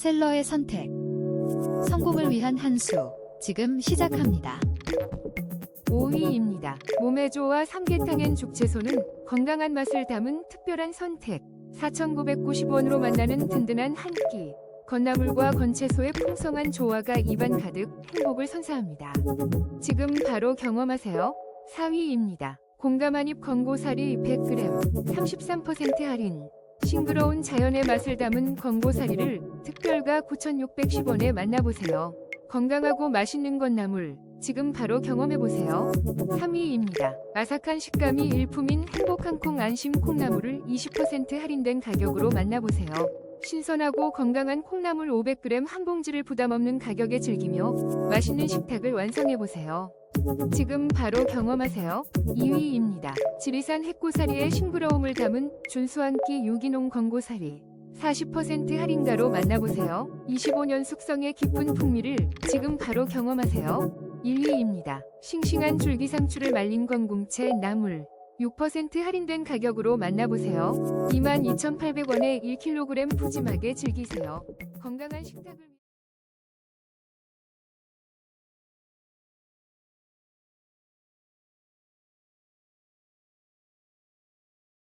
셀러의 선택. 성공을 위한 한 수. 지금 시작합니다. 5위입니다. 몸에 좋아 삼계탕엔 죽채소는 건강한 맛을 담은 특별한 선택. 4,990원으로 만나는 든든한 한 끼. 건나물과 건채소의 풍성한 조화가 입안 가득 행복을 선사합니다. 지금 바로 경험하세요. 4위입니다. 공감 한입 건고사리 100g 33% 할인. 싱그러운 자연의 맛을 담은 건고사리를 특별가 9,610원에 만나보세요. 건강하고 맛있는 건나물 지금 바로 경험해보세요. 3위입니다. 아삭한 식감이 일품인 행복한 콩 안심 콩나물을 20% 할인된 가격으로 만나보세요. 신선하고 건강한 콩나물 500g 한 봉지를 부담 없는 가격에 즐기며 맛있는 식탁을 완성해보세요. 지금 바로 경험하세요. 2위입니다. 지리산 핵고사리의 싱그러움을 담은 준수한 끼 유기농 건고사리. 40% 할인가로 만나보세요. 25년 숙성의 깊은 풍미를 지금 바로 경험하세요. 1위입니다. 싱싱한 줄기상추를 말린 건궁채 나물. 6% 할인된 가격으로 만나보세요. 22,800원에 1kg 푸짐하게 즐기세요. 건강한 식탁을